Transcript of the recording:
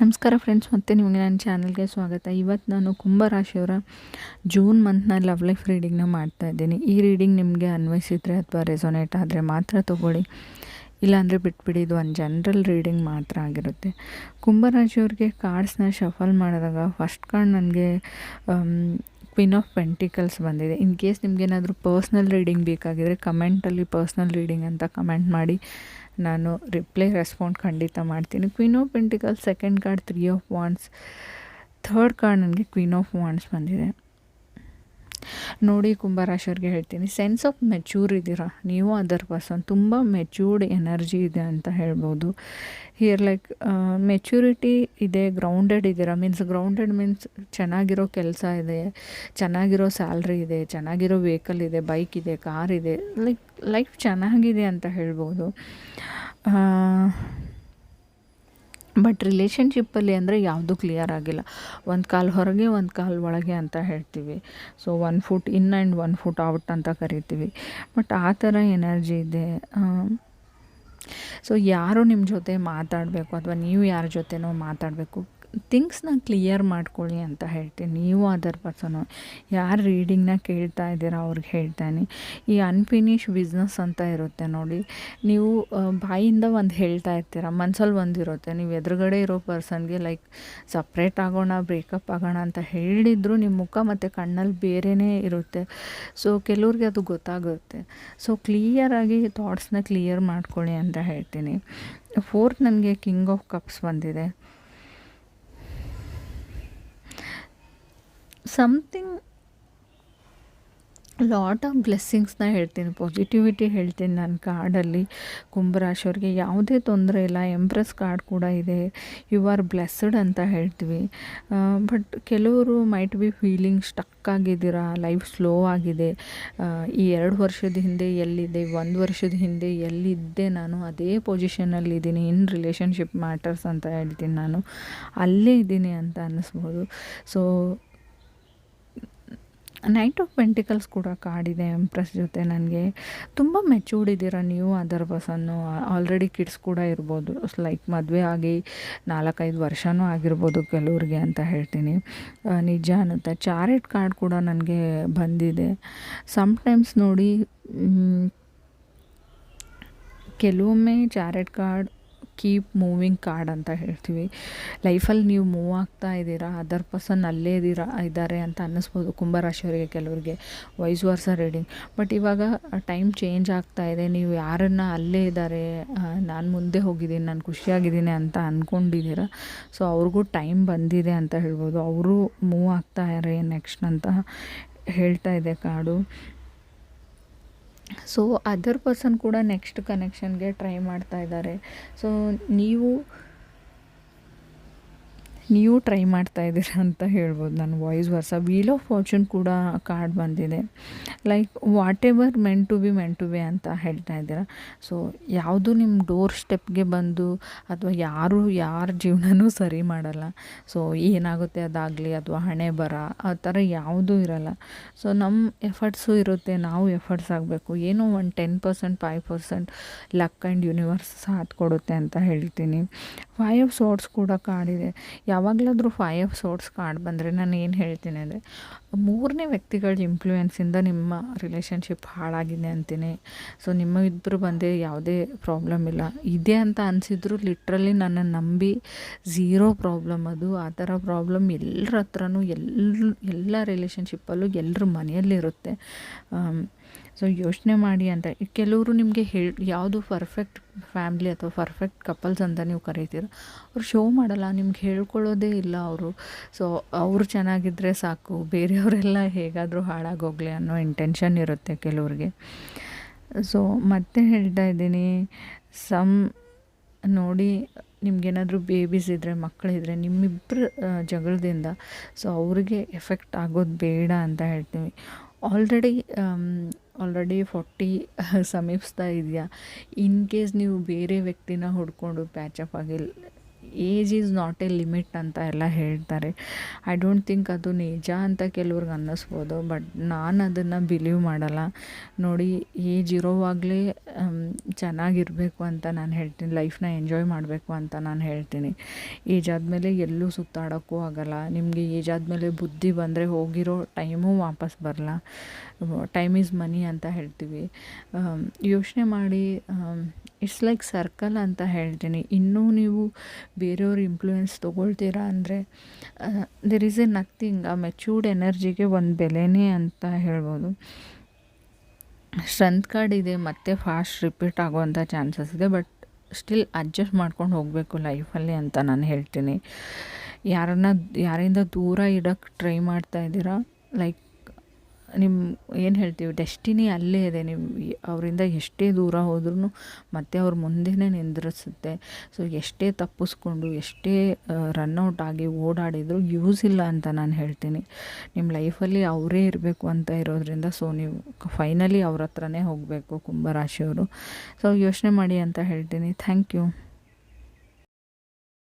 ನಮಸ್ಕಾರ ಫ್ರೆಂಡ್ಸ್ ಮತ್ತೆ ನಿಮಗೆ ನನ್ನ ಚಾನಲ್ಗೆ ಸ್ವಾಗತ. ಇವತ್ತು ನಾನು ಕುಂಭರಾಶಿಯವರ ಜೂನ್ ಮಂತ್ನ ಲವ್ ಲೈಫ್ ರೀಡಿಂಗ್ನ ಮಾಡ್ತಾ ಇದ್ದೀನಿ. ಈ ರೀಡಿಂಗ್ ನಿಮಗೆ ಅನ್ವಯಿಸಿದರೆ ಅಥವಾ ರೆಸೊನೇಟ್ ಆದರೆ ಮಾತ್ರ ತೊಗೊಳ್ಳಿ. ಇಲ್ಲಾಂದರೆ ಬಿಟ್ಬಿಡಿ, ಇದು ಒಂದು ಜನರಲ್ ರೀಡಿಂಗ್ ಮಾತ್ರ ಆಗಿರುತ್ತೆ. ಕುಂಭರಾಶಿಯವ್ರಿಗೆ ಕಾರ್ಡ್ಸ್ನ ಶಫಲ್ ಮಾಡಿದಾಗ ಫಸ್ಟ್ ಕಾರ್ಡ್ ನನಗೆ ಕ್ವೀನ್ ಆಫ್ ಪೆಂಟಿಕಲ್ಸ್ ಬಂದಿದೆ. ಇನ್ ಕೇಸ್ ನಿಮಗೇನಾದರೂ ಪರ್ಸ್ನಲ್ ರೀಡಿಂಗ್ ಬೇಕಾಗಿದ್ದರೆ ಕಮೆಂಟಲ್ಲಿ ಪರ್ಸ್ನಲ್ ರೀಡಿಂಗ್ ಅಂತ ಕಮೆಂಟ್ ಮಾಡಿ. ನಾನು ರಿಪ್ಲೈ ರೆಸ್ಪಾಂಡ್ ಖಂಡಿತ ಮಾಡ್ತೀನಿ. Queen of pentacle second card three of wands third card ನನಗೆ ಕ್ವೀನ್ ಆಫ್ ವಾಂಡ್ಸ್ ಬಂದಿದೆ. ನೋಡಿ ಕುಂಭರಾಶಿಯವ್ರಿಗೆ ಹೇಳ್ತೀನಿ ಸೆನ್ಸ್ ಆಫ್ ಮೆಚ್ಯೂರ್ ಇದ್ದೀರಾ? ನೀವು ಅದರ್ ಪರ್ಸನ್ ತುಂಬ ಮೆಚ್ಯೂರ್ಡ್ ಎನರ್ಜಿ ಇದೆ ಅಂತ ಹೇಳ್ಬೋದು. ಹಿಯರ್ ಲೈಕ್ ಮೆಚ್ಯೂರಿಟಿ ಇದೆ ಗ್ರೌಂಡೆಡ್ ಇದ್ದೀರಾ? ಮೀನ್ಸ್ ಗ್ರೌಂಡೆಡ್ ಮೀನ್ಸ್ ಚೆನ್ನಾಗಿರೋ ಕೆಲಸ ಇದೆ, ಚೆನ್ನಾಗಿರೋ ಸ್ಯಾಲ್ರಿ ಇದೆ, ಚೆನ್ನಾಗಿರೋ ವೆಹಿಕಲ್ ಇದೆ ಬೈಕ್ ಇದೆ ಕಾರ್ ಇದೆ ಲೈಕ್ ಲೈಫ್ ಚೆನ್ನಾಗಿದೆ ಅಂತ ಹೇಳ್ಬೋದು. ಬಟ್ ರಿಲೇಷನ್ಶಿಪ್ಪಲ್ಲಿ ಅಂದರೆ ಯಾವುದೂ ಕ್ಲಿಯರ್ ಆಗಿಲ್ಲ. ಒಂದು ಕಾಲು ಹೊರಗೆ, ಒಂದು ಕಾಲು ಒಳಗೆ ಅಂತ ಹೇಳ್ತೀವಿ. So one foot in and one foot out ಅಂತ ಕರಿತೀವಿ. ಬಟ್ ಆ ಥರ ಎನರ್ಜಿ ಇದೆ. ಸೊ ಯಾರು ನಿಮ್ಮ ಜೊತೆ ಮಾತಾಡಬೇಕು? ಅಥವಾ ನೀವು ಯಾರ ಜೊತೆನೋ ಮಾತಾಡಬೇಕು? ಥಿಂಗ್ಸ್ನ ಕ್ಲಿಯರ್ ಮಾಡ್ಕೊಳ್ಳಿ ಅಂತ ಹೇಳ್ತೀನಿ. ನೀವು ಅದರ್ ಪರ್ಸನು ಯಾರು ರೀಡಿಂಗ್ನ ಕೇಳ್ತಾ ಇದ್ದೀರಾ ಅವ್ರಿಗೆ ಹೇಳ್ತಾನೆ. ಈ ಅನ್ಫಿನಿಶ್ ಬಿಸ್ನೆಸ್ ಅಂತ ಇರುತ್ತೆ ನೋಡಿ. ನೀವು ಬಾಯಿಂದ ಒಂದು ಹೇಳ್ತಾ ಇರ್ತೀರ ಮನ್ಸಲ್ಲಿ ಒಂದಿರುತ್ತೆ ನೀವು ಎದುರುಗಡೆ ಇರೋ ಪರ್ಸನ್ಗೆ ಲೈಕ್ ಸಪ್ರೇಟ್ ಆಗೋಣ, ಬ್ರೇಕಪ್ ಆಗೋಣ ಅಂತ ಹೇಳಿದ್ರು ನಿಮ್ಮ ಮುಖ ಮತ್ತು ಕಣ್ಣಲ್ಲಿ ಬೇರೆಯೇ ಇರುತ್ತೆ. ಸೊ ಕೆಲವ್ರಿಗೆ ಅದು ಗೊತ್ತಾಗುತ್ತೆ. ಸೊ ಕ್ಲಿಯರಾಗಿ ಥಾಟ್ಸ್ನ ಕ್ಲಿಯರ್ ಮಾಡ್ಕೊಳ್ಳಿ ಅಂತ ಹೇಳ್ತೀನಿ. ಫೋರ್ತ್ ನನಗೆ ಕಿಂಗ್ ಆಫ್ ಕಪ್ಸ್ ಬಂದಿದೆ. ಸಮಥಿಂಗ್ ಲಾಟ್ ಆಫ್ ಬ್ಲೆಸ್ಸಿಂಗ್ಸ್ನ ಹೇಳ್ತೀನಿ. ಪಾಸಿಟಿವಿಟಿ ಹೇಳ್ತೀನಿ ನನ್ನ ಕಾರ್ಡಲ್ಲಿ ಕುಂಭರಾಶಿಯವ್ರಿಗೆ ಯಾವುದೇ ತೊಂದರೆ ಇಲ್ಲ. ಎಂಪ್ರೆಸ್ ಕಾರ್ಡ್ ಕೂಡ ಇದೆ. ಯು ಆರ್ ಬ್ಲೆಸ್ಸಡ್ ಅಂತ ಹೇಳ್ತೀವಿ. ಬಟ್ ಕೆಲವರು ಮೈಟ್ ಬಿ ಫೀಲಿಂಗ್ ಸ್ಟಕ್ ಆಗಿದ್ದೀರಾ? ಲೈಫ್ ಸ್ಲೋ ಆಗಿದೆ. ಈ ಎರಡು ವರ್ಷದ ಹಿಂದೆ ಎಲ್ಲಿದೆ ಒಂದು ವರ್ಷದ ಹಿಂದೆ ಎಲ್ಲಿದ್ದೆ ನಾನು? ಅದೇ ಪೊಸಿಷನಲ್ಲಿದ್ದೀನಿ ಇನ್ ರಿಲೇಷನ್ಶಿಪ್ ಮ್ಯಾಟರ್ಸ್ ಅಂತ ಹೇಳ್ತೀನಿ ನಾನು. ಅಲ್ಲೇ ಇದ್ದೀನಿ ಅಂತ ಅನ್ನಿಸ್ಬೋದು. ಸೊ ನೈಟ್ ಆಫ್ ಪೆಂಟಿಕಲ್ಸ್ ಕೂಡ ಕಾಡಿದೆ ಎಂಪ್ರೆಸ್ ಜೊತೆ ನನಗೆ. ತುಂಬ ಮೆಚೂರ್ಡ್ ಇದ್ದೀರಾ ನೀವು ಅದರ್ ಪರ್ಸನ್ನು ಆಲ್ರೆಡಿ ಕಿಡ್ಸ್ ಕೂಡ ಇರ್ಬೋದು. ಲೈಕ್ ಮದುವೆ ಆಗಿ ನಾಲ್ಕೈದು ವರ್ಷವೂ ಆಗಿರ್ಬೋದು ಕೆಲವ್ರಿಗೆ ಅಂತ ಹೇಳ್ತೀನಿ. ನಿಜ ಅನ್ನುತ್ತೆ. ಚಾರೆಟ್ ಕಾರ್ಡ್ ಕೂಡ ನನಗೆ ಬಂದಿದೆ. ಸಮ್ಟೈಮ್ಸ್ ನೋಡಿ ಕೆಲವೊಮ್ಮೆ chariot card keep moving card ಅಂತ ಹೇಳ್ತೀವಿ. ಲೈಫಲ್ಲಿ ನೀವು ಮೂವ್ ಆಗ್ತಾ ಇದ್ದೀರಾ ಅದರ್ ಪರ್ಸನ್ ಅಲ್ಲೇ ಇದ್ದೀರಾ, ಇದ್ದಾರೆ ಅಂತ ಅನ್ನಿಸ್ಬೋದು ಕುಂಭರಾಶಿಯವರಿಗೆ ಕೆಲವರಿಗೆ ವೈಸ್ ವರ್ಸ ರೀಡಿಂಗ್ ಬಟ್ ಇವಾಗ ಟೈಮ್ ಚೇಂಜ್ ಆಗ್ತಾ ಇದೆ, ನೀವು ಯಾರನ್ನು ಅಲ್ಲೇ ಇದ್ದಾರೆ ನಾನು ಮುಂದೆ ಹೋಗಿದ್ದೀನಿ, ನಾನು ಖುಷಿಯಾಗಿದ್ದೀನಿ ಅಂತ ಅಂದ್ಕೊಂಡಿದ್ದೀರ ಸೊ ಅವ್ರಿಗೂ ಟೈಮ್ ಬಂದಿದೆ ಅಂತ ಹೇಳ್ಬೋದು. ಅವರು ಮೂವ್ ಆಗ್ತಾ ಇದ್ದಾರೆ ನೆಕ್ಸ್ಟ್ ಅಂತ ಹೇಳ್ತಾ ಇದೆ ಕಾಡು ಸೊ ಅದರ್ ಪರ್ಸನ್ ಕೂಡ ನೆಕ್ಸ್ಟ್ ಕನೆಕ್ಷನ್ಗೆ ಟ್ರೈ ಮಾಡ್ತಾ ಇದ್ದಾರೆ. ಸೊ ನೀವು ನೀವು ಟ್ರೈ ಮಾಡ್ತಾ ಇದ್ದೀರ ಅಂತ ಹೇಳ್ಬೋದು ನನ್ನ vice versa wheel of fortune ಕೂಡ ಕಾರ್ಡ್ ಬಂದಿದೆ. Like whatever meant to be meant to be ಅಂತ ಹೇಳ್ತಾ ಇದ್ದೀರಾ. ಸೊ ಯಾವುದು ನಿಮ್ಮ ಡೋರ್ ಸ್ಟೆಪ್ಗೆ ಬಂದು ಅಥವಾ ಯಾರು, ಯಾರ ಜೀವನನೂ ಸರಿ ಮಾಡಲ್ಲ. ಸೊ ಏನಾಗುತ್ತೆ ಅದಾಗಲಿ, ಅಥವಾ ಹಣೆ ಬರ, ಆ ಥರ ಯಾವುದೂ ಇರಲ್ಲ. ಸೊ ನಮ್ಮ ಎಫರ್ಟ್ಸು ಇರುತ್ತೆ, ನಾವು ಎಫರ್ಟ್ಸ್ ಆಗಬೇಕು. ಏನೋ ಒಂದು ten percent five percent luck and universe ಸಾಥ್ ಕೊಡುತ್ತೆ ಅಂತ ಹೇಳ್ತೀನಿ. ಫೈವ್ ಸೋರ್ಟ್ಸ್ ಕೂಡ ಕಾಡಿದೆ ಯಾವಾಗಲಾದರೂ ಫೈವ್ ಆಫ್ ಸೋರ್ಟ್ಸ್ ಕಾರ್ಡ್ ಬಂದರೆ ನಾನು ಏನು ಹೇಳ್ತೀನಿ ಅಂದರೆ ಮೂರನೇ ವ್ಯಕ್ತಿಗಳ ಇನ್ಫ್ಲೂಯೆನ್ಸಿಂದ ನಿಮ್ಮ ರಿಲೇಷನ್ಶಿಪ್ ಹಾಳಾಗಿದೆ ಅಂತೀನಿ. ಸೊ ನಿಮ್ಮ ಇಬ್ಬರು ಬಂದೇ ಯಾವುದೇ ಪ್ರಾಬ್ಲಮ್ ಇಲ್ಲ. ಇದೆ ಅಂತ ಅನಿಸಿದ್ರು ಲಿಟ್ರಲಿ ನನ್ನ ನಂಬಿ ಝೀರೋ ಪ್ರಾಬ್ಲಮ್ ಅದು. ಆ ಥರ ಪ್ರಾಬ್ಲಮ್ ಎಲ್ಲರ ಹತ್ರನೂ ಎಲ್ಲ ಎಲ್ಲ ರಿಲೇಷನ್ಶಿಪ್ಪಲ್ಲೂ ಎಲ್ಲರ ಮನೆಯಲ್ಲಿರುತ್ತೆ. ಸೊ ಯೋಚನೆ ಮಾಡಿ ಅಂತ. ಕೆಲವರು ನಿಮಗೆ ಹೇಳಿ, ಯಾವುದು ಪರ್ಫೆಕ್ಟ್ ಫ್ಯಾಮ್ಲಿ ಅಥವಾ ಪರ್ಫೆಕ್ಟ್ ಕಪಲ್ಸ್ ಅಂತ ನೀವು ಕರಿತೀರ, ಅವ್ರು ಶೋ ಮಾಡಲ್ಲ. ನಿಮ್ಗೆ ಹೇಳ್ಕೊಳ್ಳೋದೇ ಇಲ್ಲ ಅವರು. ಸೊ ಅವರು ಚೆನ್ನಾಗಿದ್ದರೆ ಸಾಕು ಬೇರೆಯವರೆಲ್ಲ ಹೇಗಾದರೂ ಹಾಳಾಗೋಗಲಿ ಅನ್ನೋ ಇಂಟೆನ್ಷನ್ ಇರುತ್ತೆ ಕೆಲವ್ರಿಗೆ. ಸೊ ಮತ್ತೆ ಹೇಳ್ತಾ ಇದ್ದೀನಿ ಸಮ್ ನೋಡಿ ನಿಮಗೇನಾದರೂ ಬೇಬೀಸ್ ಇದ್ದರೆ ಮಕ್ಕಳಿದ್ರೆ ನಿಮ್ಮಿಬ್ಬರ ಜಗಳದಿಂದ ಸೊ ಅವ್ರಿಗೆ ಎಫೆಕ್ಟ್ ಆಗೋದು ಬೇಡ ಅಂತ ಹೇಳ್ತೀವಿ. ಆಲ್ರೆಡಿ ಆಲ್ರೆಡಿ ಫೋರ್ಟಿ ಸಮೀಪಿಸ್ತಾ ಇದೆಯಾ? ಇನ್ ಕೇಸ್ ನೀವು ಬೇರೆ ವ್ಯಕ್ತಿನ ಹುಡ್ಕೊಂಡು ಪ್ಯಾಚಪ್ ಆಗಿ age is not a limit ಅಂತ ಎಲ್ಲ ಹೇಳ್ತಾರೆ. ಐ ಡೋಂಟ್ ಥಿಂಕ್ ಅದು ನಿಜ ಅಂತ ಕೆಲವ್ರಿಗೆ ಅನ್ನಿಸ್ಬೋದು ಬಟ್ ನಾನು ಅದನ್ನು ಬಿಲೀವ್ ಮಾಡಲ್ಲ. ನೋಡಿ ಏಜ್ ಇರೋವಾಗಲೇ ಚೆನ್ನಾಗಿರಬೇಕು ಅಂತ ನಾನು ಹೇಳ್ತೀನಿ ಲೈಫ್ನ ಎಂಜಾಯ್ ಮಾಡಬೇಕು ಅಂತ ನಾನು ಹೇಳ್ತೀನಿ. ಏಜ್ ಆದಮೇಲೆ ಎಲ್ಲೂ ಸುತ್ತಾಡೋಕ್ಕೂ ಆಗಲ್ಲ. ನಿಮಗೆ ಏಜ್ ಆದಮೇಲೆ ಬುದ್ಧಿ ಬಂದರೆ ಹೋಗಿರೋ ಟೈಮು ವಾಪಸ್ ಬರಲ್ಲ ಟೈಮ್ ಈಸ್ ಮನಿ ಅಂತ ಹೇಳ್ತೀವಿ. ಯೋಚನೆ ಮಾಡಿ ಇಟ್ಸ್ ಲೈಕ್ ಸರ್ಕಲ್ ಅಂತ ಹೇಳ್ತೀನಿ. ಇನ್ನೂ ನೀವು ಬೇರೆಯವ್ರ ಇನ್ಫ್ಲೂಯೆನ್ಸ್ ತೊಗೊಳ್ತೀರಾ ಅಂದರೆ ದೆರ್ ಈಸ್ ಎ ನಥಿಂಗ್ ಆ ಮೆಚೂರ್ಡ್ ಎನರ್ಜಿಗೆ ಒಂದು ಬೆಲೆನೇ ಅಂತ ಹೇಳ್ಬೋದು. ಸ್ಟ್ರೆಂತ್ ಕಾರ್ಡ್ ಇದೆ, ಮತ್ತೆ ಫಾಸ್ಟ್ ರಿಪೀಟ್ ಆಗುವಂಥ ಚಾನ್ಸಸ್ ಇದೆ ಬಟ್ ಸ್ಟಿಲ್ ಅಡ್ಜಸ್ಟ್ ಮಾಡ್ಕೊಂಡು ಹೋಗಬೇಕು ಲೈಫಲ್ಲಿ ಅಂತ ನಾನು ಹೇಳ್ತೀನಿ. ಯಾರನ್ನ, ಯಾರಿಂದ ದೂರ ಇಡೋಕ್ಕೆ ಟ್ರೈ ಮಾಡ್ತಾ ಇದ್ದೀರಾ? ಲೈಕ್ ನಿಮ್ಮ ಏನು ಹೇಳ್ತೀವಿ ಡೆಸ್ಟಿನಿ ಅಲ್ಲೇ ಇದೆ. ನಿಮ್ಮ ಅವರಿಂದ ಎಷ್ಟೇ ದೂರ ಹೋದ್ರೂ ಮತ್ತೆ ಅವ್ರ ಮುಂದೆನೇ ನಿಂದ್ರಿಸುತ್ತೆ. ಸೊ ಎಷ್ಟೇ ತಪ್ಪಿಸ್ಕೊಂಡು, ಎಷ್ಟೇ ರನ್ಔಟ್ ಆಗಿ ಓಡಾಡಿದರೂ ಯೂಸ್ ಇಲ್ಲ ಅಂತ ನಾನು ಹೇಳ್ತೀನಿ. ನಿಮ್ಮ ಲೈಫಲ್ಲಿ ಅವರೇ ಇರಬೇಕು ಅಂತ ಇರೋದ್ರಿಂದ ಸೊ ನೀವು ಫೈನಲಿ ಅವ್ರ ಹತ್ರನೇ ಹೋಗಬೇಕು ಕುಂಭರಾಶಿಯವರು. ಸೊ ಯೋಚನೆ ಮಾಡಿ ಅಂತ ಹೇಳ್ತೀನಿ. Thank you